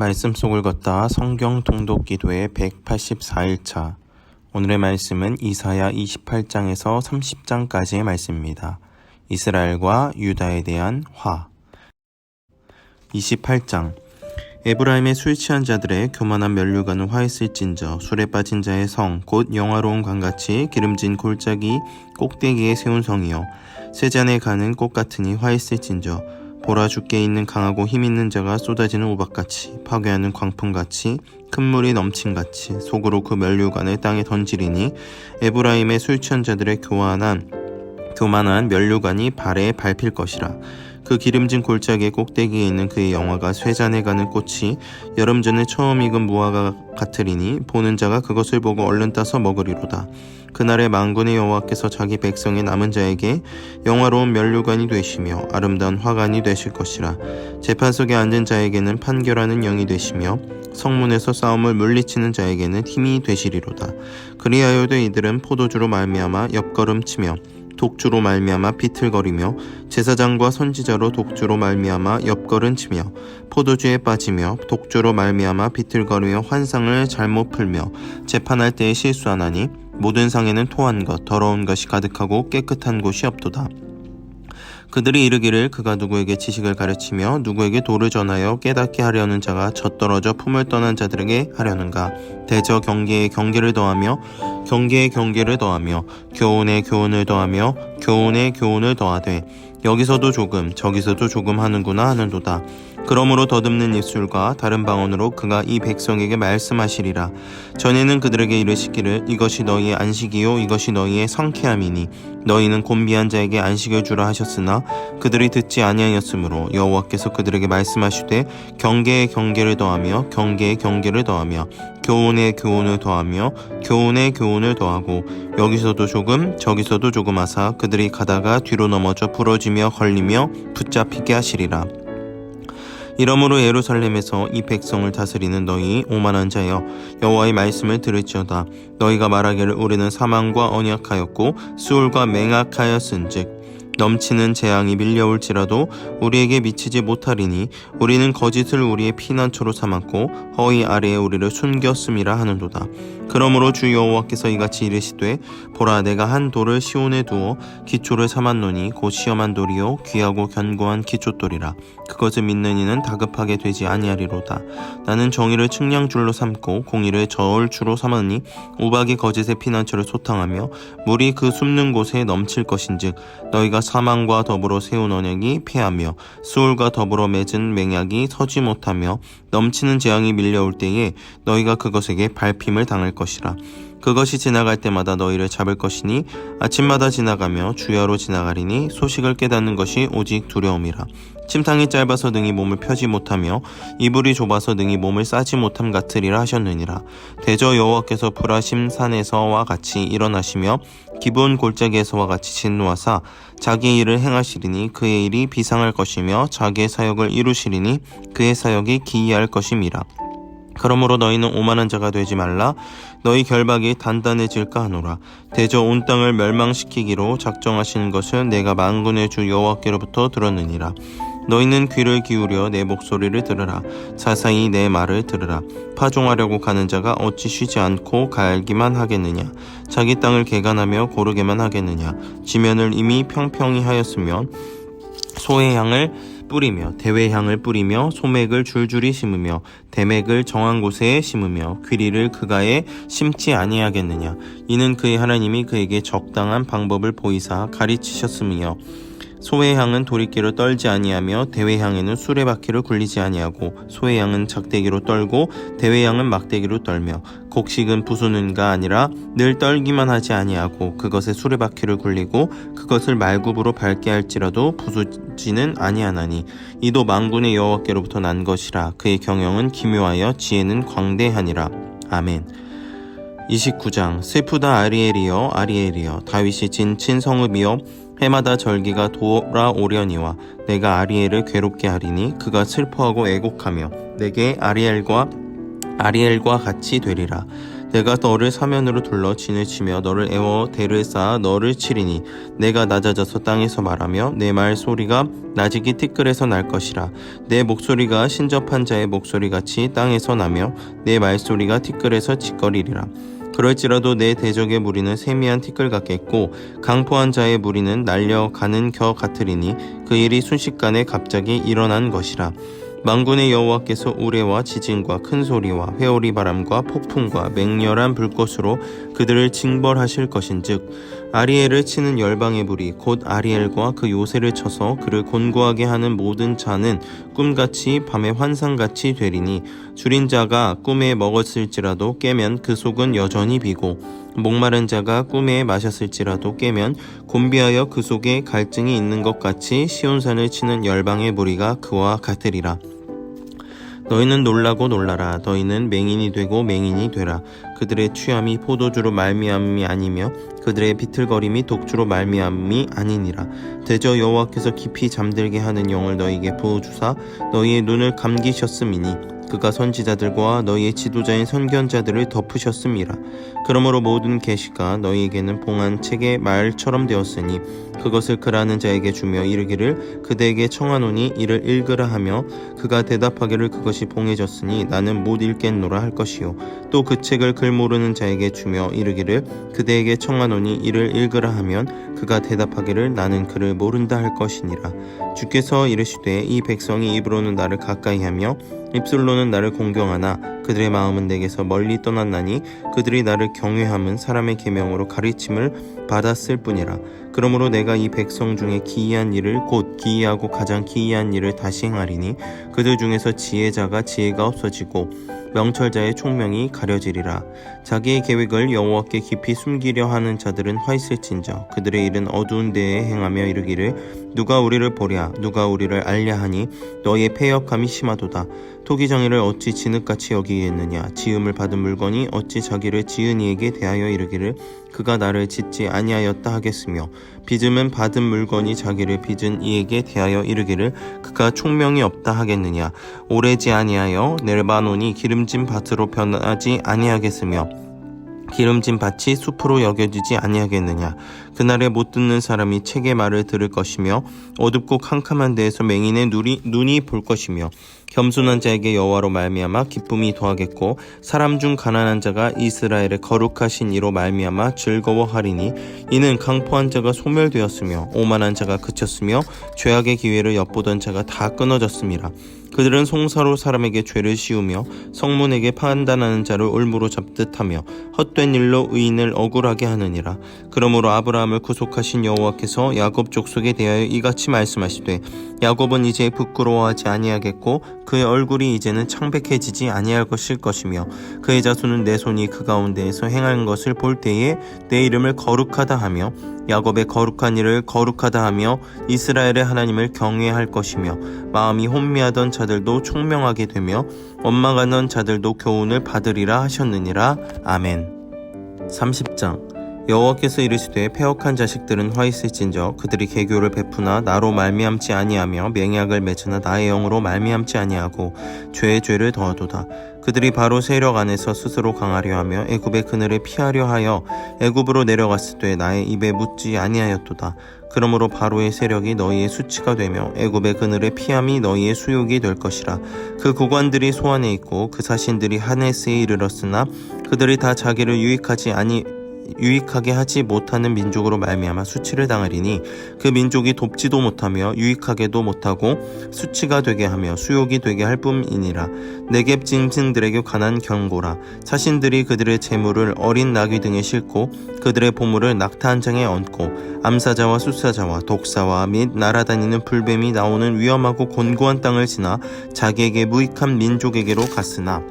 말씀 속을 걷다 성경 통독 기도의 184일차. 오늘의 말씀은 이사야 28장에서 30장까지의 말씀입니다. 이스라엘과 유다에 대한 화. 28장. 에브라임의 술 취한 자들의 교만한 면류관은 화했을진저 술에 빠진 자의 성 곧 영화로운 강같이 기름진 골짜기 꼭대기에 세운 성이요 세 잔에 가는 꽃 같으니 화했을진저 보라 죽게 있는 강하고 힘 있는 자가 쏟아지는 우박같이 파괴하는 광풍같이 큰 물이 넘친같이 속으로 그 면류관을 땅에 던지리니 에브라임의 술 취한 자들의 교만한 교만한 면류관이 발에 밟힐 것이라 그 기름진 골짜기의 꼭대기에 있는 그의 영화가 쇠잔에 가는 꽃이 여름 전에 처음 익은 무화과 같으리니 보는 자가 그것을 보고 얼른 따서 먹으리로다. 그날에 만군의 여호와께서 자기 백성의 남은 자에게 영화로운 면류관이 되시며 아름다운 화관이 되실 것이라. 재판 속에 앉은 자에게는 판결하는 영이 되시며 성문에서 싸움을 물리치는 자에게는 힘이 되시리로다. 그리하여도 이들은 포도주로 말미암아 옆걸음치며 독주로 말미암아 비틀거리며 제사장과 선지자로 독주로 말미암아 옆걸음치며 포도주에 빠지며 독주로 말미암아 비틀거리며 환상을 잘못 풀며 재판할 때에 실수하나니 모든 상에는 토한 것 더러운 것이 가득하고 깨끗한 곳이 없도다. 그들이 이르기를 그가 누구에게 지식을 가르치며 누구에게 도를 전하여 깨닫게 하려는 자가 젖떨어져 품을 떠난 자들에게 하려는가? 대저 경계에 경계를 더하며 경계에 경계를 더하며 교훈에 교훈을 더하며 교훈에 교훈을 더하되 여기서도 조금 저기서도 조금 하는구나 하는도다 그러므로 더듬는 입술과 다른 방언으로 그가 이 백성에게 말씀하시리라. 전에는 그들에게 이르시기를 이것이 너희의 안식이요 이것이 너희의 성쾌함이니 너희는 곤비한 자에게 안식을 주라 하셨으나 그들이 듣지 아니하였으므로 여호와께서 그들에게 말씀하시되 경계에 경계를 더하며 경계에 경계를 더하며 교훈에 교훈을 더하며 교훈에 교훈을 더하고 여기서도 조금 저기서도 조금 하사 그들이 가다가 뒤로 넘어져 부러지며 걸리며 붙잡히게 하시리라 이러므로 예루살렘에서 이 백성을 다스리는 너희 오만한 자여 여호와의 말씀을 들을지어다. 너희가 말하기를 우리는 사망과 언약하였고 수울과 맹악하였은즉 넘치는 재앙이 밀려올지라도 우리에게 미치지 못하리니 우리는 거짓을 우리의 피난처로 삼았고 허위 아래에 우리를 숨겼음이라 하는도다. 그러므로 주 여호와께서 이같이 이르시되 보라 내가 한 돌을 시온에 두어 기초를 삼았노니 곧 시험한 돌이요 귀하고 견고한 기초돌이라 그것을 믿는 이는 다급하게 되지 아니하리로다. 나는 정의를 측량줄로 삼고 공의를 저울주로 삼으니 우박이 거짓의 피난처를 소탕하며 물이 그 숨는 곳에 넘칠 것인즉 너희가 사망과 더불어 세운 언약이 패하며 수울과 더불어 맺은 맹약이 서지 못하며 넘치는 재앙이 밀려올 때에 너희가 그것에게 밟힘을 당할 것이라. 그것이 지나갈 때마다 너희를 잡을 것이니 아침마다 지나가며 주야로 지나가리니 소식을 깨닫는 것이 오직 두려움이라. 침탕이 짧아서 능히 몸을 펴지 못하며 이불이 좁아서 능히 몸을 싸지 못함 같으리라 하셨느니라. 대저 여호와께서 브라심 산에서와 같이 일어나시며 기본 골짜기에서와 같이 진노하사 자기의 일을 행하시리니 그의 일이 비상할 것이며 자기의 사역을 이루시리니 그의 사역이 기이할 것임이라. 그러므로 너희는 오만한 자가 되지 말라 너희 결박이 단단해질까 하노라. 대저 온 땅을 멸망시키기로 작정하시는 것은 내가 만군의 주 여호와께로부터 들었느니라. 너희는 귀를 기울여 내 목소리를 들으라. 자세히 내 말을 들으라. 파종하려고 가는 자가 어찌 쉬지 않고 갈기만 하겠느냐? 자기 땅을 개간하며 고르게만 하겠느냐? 지면을 이미 평평히 하였으면 소의 향을 뿌리며 대회향을 뿌리며 소맥을 줄줄이 심으며 대맥을 정한 곳에 심으며 귀리를 그가에 심지 아니하겠느냐? 이는 그의 하나님이 그에게 적당한 방법을 보이사 가르치셨으며 소의 향은 도리끼로 떨지 아니하며 대회 향에는 수레바퀴를 굴리지 아니하고 소의 향은 작대기로 떨고 대회 향은 막대기로 떨며 곡식은 부수는가 아니라 늘 떨기만 하지 아니하고 그것에 수레바퀴를 굴리고 그것을 말굽으로 밟게 할지라도 부수지는 아니하나니 이도 만군의 여호와께로부터 난 것이라 그의 경영은 기묘하여 지혜는 광대하니라 아멘. 29장 슬프다 아리엘이여 아리엘이여 다윗이 진 친 성읍이여 해마다 절기가 돌아오려니와 내가 아리엘을 괴롭게 하리니 그가 슬퍼하고 애곡하며 내게 아리엘과 아리엘과 같이 되리라. 내가 너를 사면으로 둘러 진을 치며 너를 애워 대를 쌓아 너를 치리니 내가 낮아져서 땅에서 말하며 내 말 소리가 나직이 티끌에서 날 것이라. 내 목소리가 신접한 자의 목소리 같이 땅에서 나며 내 말 소리가 티끌에서 짓거리리라. 그럴지라도 내 대적의 무리는 세미한 티끌 같겠고 강포한 자의 무리는 날려가는 겨 같으리니 그 일이 순식간에 갑자기 일어난 것이라 망군의 여호와께서 우레와 지진과 큰 소리와 회오리 바람과 폭풍과 맹렬한 불꽃으로 그들을 징벌하실 것인즉 아리엘을 치는 열방의 불이 곧 아리엘과 그 요새를 쳐서 그를 곤고하게 하는 모든 자는 꿈같이 밤의 환상같이 되리니 줄인 자가 꿈에 먹었을지라도 깨면 그 속은 여전히 비고 목마른 자가 꿈에 마셨을지라도 깨면 곤비하여 그 속에 갈증이 있는 것 같이 시온산을 치는 열방의 무리가 그와 같으리라. 너희는 놀라고 놀라라. 너희는 맹인이 되고 맹인이 되라. 그들의 취함이 포도주로 말미암이 아니며 그들의 비틀거림이 독주로 말미암이 아니니라. 대저 여호와께서 깊이 잠들게 하는 영을 너희에게 부어주사 너희의 눈을 감기셨음이니 그가 선지자들과 너희의 지도자인 선견자들을 덮으셨음이라. 그러므로 모든 계시가 너희에게는 봉한 책의 말처럼 되었으니 그것을 그라는 자에게 주며 이르기를 그대에게 청하노니 이를 읽으라 하며 그가 대답하기를 그것이 봉해졌으니 나는 못 읽겠노라 할 것이요. 또 그 책을 글 모르는 자에게 주며 이르기를 그대에게 청하노니 이를 읽으라 하면 그가 대답하기를 나는 그를 모른다 할 것이니라. 주께서 이르시되 이 백성이 입으로는 나를 가까이하며 입술로는 나를 공경하나 그들의 마음은 내게서 멀리 떠났나니 그들이 나를 경외함은 사람의 계명으로 가르침을 받았을 뿐이라. 그러므로 내가 이 백성 중에 기이한 일을 곧 기이하고 가장 기이한 일을 다시 행하리니 그들 중에서 지혜자가 지혜가 없어지고 명철자의 총명이 가려지리라. 자기의 계획을 여호와께 깊이 숨기려 하는 자들은 화 있을진저 그들의 일은 어두운 데에 행하며 이르기를 누가 우리를 보랴 누가 우리를 알랴 하니 너희의 패역함이 심하도다. 토기 정의를 어찌 진흙같이 여기겠느냐? 지음을 받은 물건이 어찌 자기를 지은 이에게 대하여 이르기를 그가 나를 짓지 아니하였다 하겠으며 빚음은 받은 물건이 자기를 빚은 이에게 대하여 이르기를 그가 총명이 없다 하겠느냐? 오래지 아니하여 넬바논이 기름진 밭으로 변하지 아니하겠으며 기름진 밭이 숲으로 여겨지지 아니하겠느냐. 그날에 못 듣는 사람이 책의 말을 들을 것이며 어둡고 캄캄한 데에서 맹인의 눈이, 눈이 볼 것이며 겸손한 자에게 여호와로 말미암아 기쁨이 더하겠고 사람 중 가난한 자가 이스라엘의 거룩하신 이로 말미암아 즐거워하리니 이는 강포한 자가 소멸되었으며 오만한 자가 그쳤으며 죄악의 기회를 엿보던 자가 다 끊어졌음이라 그들은 송사로 사람에게 죄를 씌우며 성문에게 판단하는 자를 올무로 잡듯하며 헛된 일로 의인을 억울하게 하느니라. 그러므로 아브라함을 구속하신 여호와께서 야곱 족속에 대하여 이같이 말씀하시되 야곱은 이제 부끄러워하지 아니하겠고 그의 얼굴이 이제는 창백해지지 아니할 것일 것이며 그의 자손은 내 손이 그 가운데에서 행한 것을 볼 때에 내 이름을 거룩하다 하며 야곱의 거룩한 일을 거룩하다 하며 이스라엘의 하나님을 경외할 것이며 마음이 혼미하던 자들도 총명하게 되며 원망하던 자들도 교훈을 받으리라 하셨느니라. 아멘. 30장. 여호와께서 이르시되 패역한 자식들은 화 있을진저 그들이 개교를 베푸나 나로 말미암지 아니하며 맹약을 맺으나 나의 영으로 말미암지 아니하고 죄의 죄를 더하도다 그들이 바로 세력 안에서 스스로 강하려 하며 애굽의 그늘을 피하려 하여 애굽으로 내려갔을 때 나의 입에 묻지 아니하였도다. 그러므로 바로의 세력이 너희의 수치가 되며 애굽의 그늘의 피함이 너희의 수욕이 될 것이라. 그 고관들이 소안에 있고 그 사신들이 하네스에 이르렀으나 그들이 다 자기를 유익하지 아니 유익하게 하지 못하는 민족으로 말미암아 수치를 당하리니 그 민족이 돕지도 못하며 유익하게도 못하고 수치가 되게 하며 수욕이 되게 할 뿐이니라. 내갭 짐승들에게 관한 경고라. 자신들이 그들의 재물을 어린 나귀 등에 싣고 그들의 보물을 낙타 한 장에 얹고 암사자와 수사자와 독사와 및 날아다니는 불뱀이 나오는 위험하고 곤고한 땅을 지나 자기에게 무익한 민족에게로 갔으나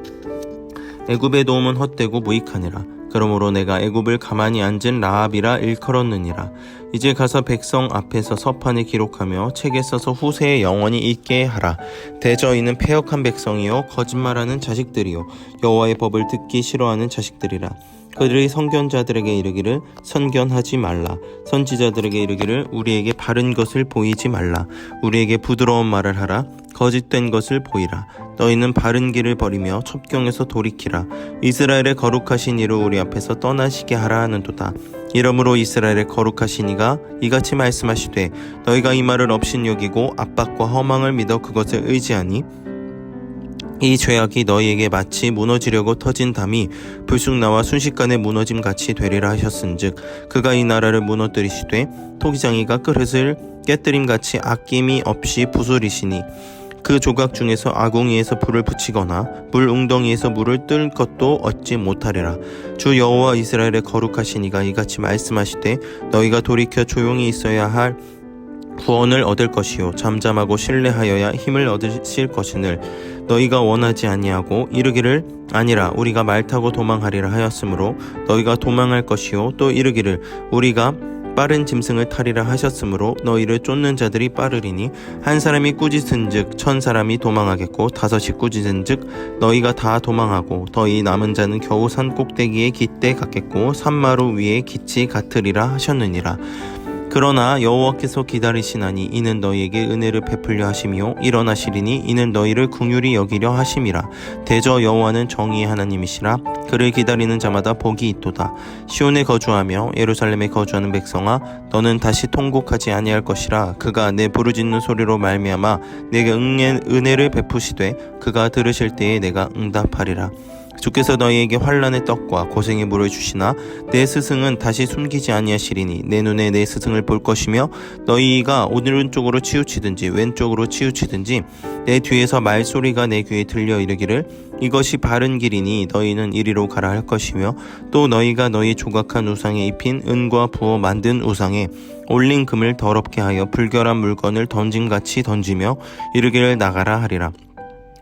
애굽의 도움은 헛되고 무익하니라 그러므로 내가 애굽을 가만히 앉은 라합이라 일컬었느니라. 이제 가서 백성 앞에서 서판에 기록하며 책에 써서 후세에 영원히 있게 하라. 대저희는 패역한 백성이요 거짓말하는 자식들이요 여호와의 법을 듣기 싫어하는 자식들이라. 그들이 선견자들에게 이르기를 선견하지 말라. 선지자들에게 이르기를 우리에게 바른 것을 보이지 말라. 우리에게 부드러운 말을 하라. 거짓된 것을 보이라. 너희는 바른 길을 버리며 첩경에서 돌이키라. 이스라엘의 거룩하신 이를 우리 앞에서 떠나시게 하라 하는도다. 이러므로 이스라엘의 거룩하신 이가 이같이 말씀하시되 너희가 이 말을 없인 여기고 압박과 허망을 믿어 그것을 의지하니 이 죄악이 너희에게 마치 무너지려고 터진 담이 불쑥 나와 순식간에 무너짐 같이 되리라 하셨은즉 그가 이 나라를 무너뜨리시되 토기장이가 그릇을 깨뜨림 같이 아낌이 없이 부수리시니 그 조각 중에서 아궁이에서 불을 붙이거나 물 웅덩이에서 물을 뜰 것도 얻지 못하리라. 주 여호와 이스라엘의 거룩하신 이가 이같이 말씀하시되 너희가 돌이켜 조용히 있어야 할 구원을 얻을 것이요. 잠잠하고 신뢰하여야 힘을 얻으실 것이늘 너희가 원하지 아니하고 이르기를 아니라 우리가 말 타고 도망하리라 하였으므로 너희가 도망할 것이요. 또 이르기를 우리가 빠른 짐승을 타리라 하셨으므로 너희를 쫓는 자들이 빠르리니 한 사람이 꾸짖은즉 천 사람이 도망하겠고 다섯이 꾸짖은즉 너희가 다 도망하고 더이 남은 자는 겨우 산 꼭대기에 깃대 같겠고 산마루 위에 깃이 같으리라 하셨느니라 그러나 여호와께서 기다리시나니 이는 너희에게 은혜를 베풀려 하심이요 일어나시리니 이는 너희를 궁휼히 여기려 하심이라. 대저 여호와는 정의의 하나님이시라. 그를 기다리는 자마다 복이 있도다. 시온에 거주하며 예루살렘에 거주하는 백성아 너는 다시 통곡하지 아니할 것이라. 그가 내 부르짖는 소리로 말미암아 내게 은혜를 베푸시되 그가 들으실 때에 내가 응답하리라 주께서 너희에게 환란의 떡과 고생의 물을 주시나 내 스승은 다시 숨기지 아니하시리니 내 눈에 내 스승을 볼 것이며 너희가 오른쪽으로 치우치든지 왼쪽으로 치우치든지 내 뒤에서 말소리가 내 귀에 들려 이르기를 이것이 바른 길이니 너희는 이리로 가라 할 것이며 또 너희가 너희 조각한 우상에 입힌 은과 부어 만든 우상에 올린 금을 더럽게 하여 불결한 물건을 던짐같이 던지며 이르기를 나가라 하리라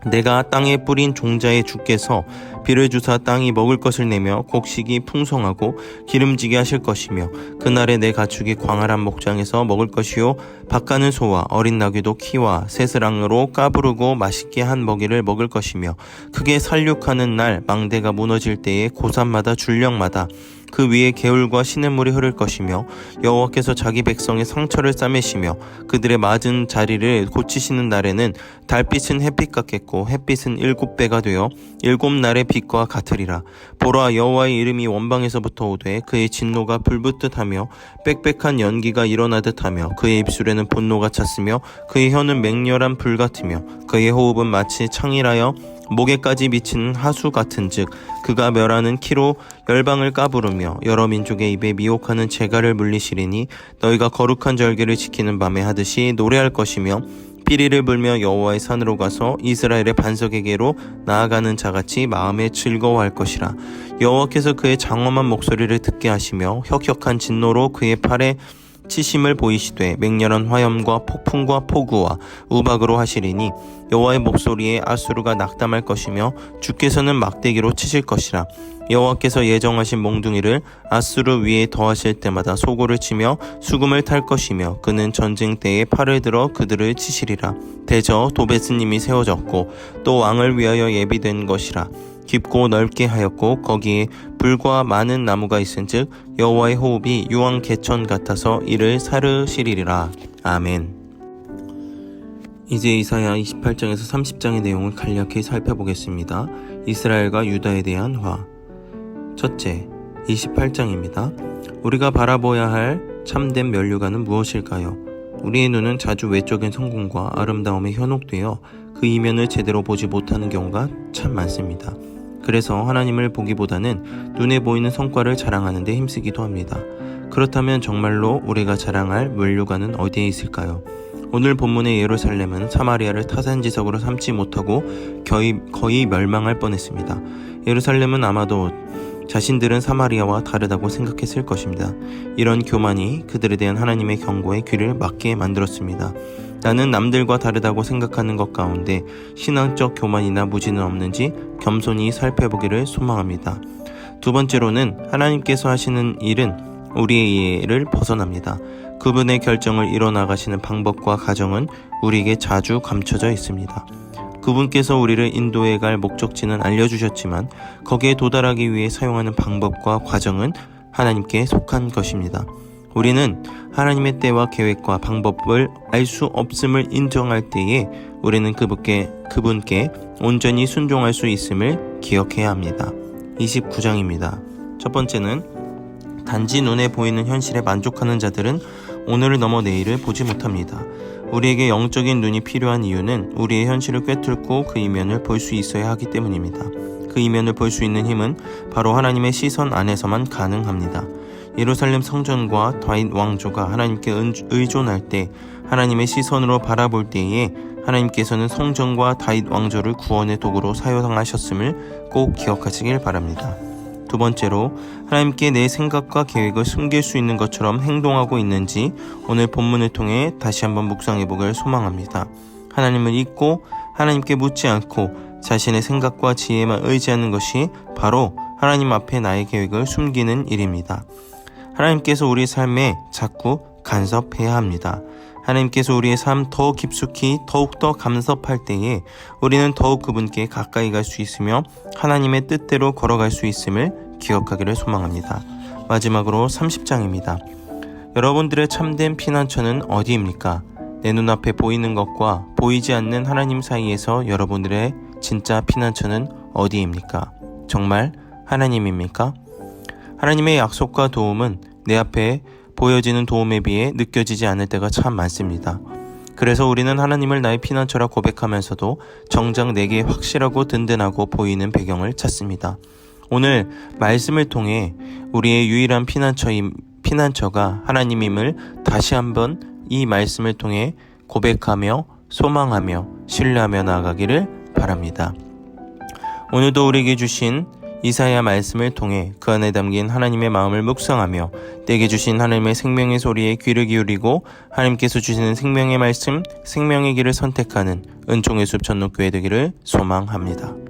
내가 땅에 뿌린 종자의 주께서 비를 주사 땅이 먹을 것을 내며 곡식이 풍성하고 기름지게 하실 것이며 그날에 내 가축이 광활한 목장에서 먹을 것이요 밭가는 소와 어린 나귀도 키와 새스랑으로 까부르고 맛있게 한 먹이를 먹을 것이며 크게 살육하는 날 망대가 무너질 때에 고산마다 줄령마다 그 위에 개울과 시냇물이 흐를 것이며 여호와께서 자기 백성의 상처를 싸매시며 그들의 맞은 자리를 고치시는 날에는 달빛은 햇빛 같겠고 햇빛은 일곱 배가 되어 일곱 날의 빛과 같으리라. 보라 여호와의 이름이 원방에서부터 오되 그의 진노가 불붙듯하며 빽빽한 연기가 일어나듯하며 그의 입술에는 분노가 찼으며 그의 혀는 맹렬한 불 같으며 그의 호흡은 마치 창이라여 목에까지 미치는 하수 같은 즉 그가 멸하는 키로 열방을 까부르며 여러 민족의 입에 미혹하는 재갈을 물리시리니 너희가 거룩한 절개를 지키는 밤에 하듯이 노래할 것이며 삐리를 불며 여호와의 산으로 가서 이스라엘의 반석에게로 나아가는 자같이 마음에 즐거워할 것이라. 여호와께서 그의 장엄한 목소리를 듣게 하시며 혁혁한 진노로 그의 팔에 치심을 보이시되 맹렬한 화염과 폭풍과 폭우와 우박으로 하시리니 여호와의 목소리에 아수르가 낙담할 것이며 주께서는 막대기로 치실 것이라. 여호와께서 예정하신 몽둥이를 아수르 위에 더하실 때마다 소고를 치며 수금을 탈 것이며 그는 전쟁 때에 팔을 들어 그들을 치시리라. 대저 도베스님이 세워졌고 또 왕을 위하여 예비된 것이라 깊고 넓게 하였고 거기에 불과 많은 나무가 있은즉 여호와의 호흡이 유황 개천 같아서 이를 사르시리라 아멘. 이제 이사야 28장에서 30장의 내용을 간략히 살펴보겠습니다. 이스라엘과 유다에 대한 화. 첫째, 28장입니다. 우리가 바라보아야 할 참된 면류관은 무엇일까요? 우리의 눈은 자주 외적인 성공과 아름다움에 현혹되어 그 이면을 제대로 보지 못하는 경우가 참 많습니다. 그래서 하나님을 보기보다는 눈에 보이는 성과를 자랑하는 데 힘쓰기도 합니다. 그렇다면 정말로 우리가 자랑할 면류관은 어디에 있을까요? 오늘 본문의 예루살렘은 사마리아를 타산지석으로 삼지 못하고 거의, 거의 멸망할 뻔했습니다. 예루살렘은 아마도 자신들은 사마리아와 다르다고 생각했을 것입니다. 이런 교만이 그들에 대한 하나님의 경고에 귀를 막게 만들었습니다. 나는 남들과 다르다고 생각하는 것 가운데 신앙적 교만이나 무지는 없는지 겸손히 살펴보기를 소망합니다. 두 번째로는 하나님께서 하시는 일은 우리의 이해를 벗어납니다. 그분의 결정을 이뤄나가시는 방법과 과정은 우리에게 자주 감춰져 있습니다. 그분께서 우리를 인도해 갈 목적지는 알려주셨지만 거기에 도달하기 위해 사용하는 방법과 과정은 하나님께 속한 것입니다. 우리는 하나님의 때와 계획과 방법을 알 수 없음을 인정할 때에 우리는 그분께, 그분께 온전히 순종할 수 있음을 기억해야 합니다. 29장입니다. 첫 번째는 단지 눈에 보이는 현실에 만족하는 자들은 오늘을 넘어 내일을 보지 못합니다. 우리에게 영적인 눈이 필요한 이유는 우리의 현실을 꿰뚫고 그 이면을 볼 수 있어야 하기 때문입니다. 그 이면을 볼 수 있는 힘은 바로 하나님의 시선 안에서만 가능합니다. 예루살렘 성전과 다윗 왕조가 하나님께 은- 의존할 때 하나님의 시선으로 바라볼 때에 하나님께서는 성전과 다윗 왕조를 구원의 도구로 사용하셨음을 꼭 기억하시길 바랍니다. 두 번째로 하나님께 내 생각과 계획을 숨길 수 있는 것처럼 행동하고 있는지 오늘 본문을 통해 다시 한번 묵상해 보길 소망합니다. 하나님을 잊고 하나님께 묻지 않고 자신의 생각과 지혜만 의지하는 것이 바로 하나님 앞에 나의 계획을 숨기는 일입니다. 하나님께서 우리 삶에 자꾸 간섭해야 합니다. 하나님께서 우리의 삶 더 깊숙이 더욱더 감섭할 때에 우리는 더욱 그분께 가까이 갈 수 있으며 하나님의 뜻대로 걸어갈 수 있음을 기억하기를 소망합니다. 마지막으로 30장입니다. 여러분들의 참된 피난처는 어디입니까? 내 눈앞에 보이는 것과 보이지 않는 하나님 사이에서 여러분들의 진짜 피난처는 어디입니까? 정말 하나님입니까? 하나님의 약속과 도움은 내 앞에 보여지는 도움에 비해 느껴지지 않을 때가 참 많습니다. 그래서 우리는 하나님을 나의 피난처라 고백하면서도 정작 내게 확실하고 든든하고 보이는 배경을 찾습니다. 오늘 말씀을 통해 우리의 유일한 피난처인 피난처가 하나님임을 다시 한번 이 말씀을 통해 고백하며 소망하며 신뢰하며 나아가기를 바랍니다. 오늘도 우리에게 주신 이사야 말씀을 통해 그 안에 담긴 하나님의 마음을 묵상하며 내게 주신 하나님의 생명의 소리에 귀를 기울이고 하나님께서 주시는 생명의 말씀, 생명의 길을 선택하는 은총의 숲 전록교회 되기를 소망합니다.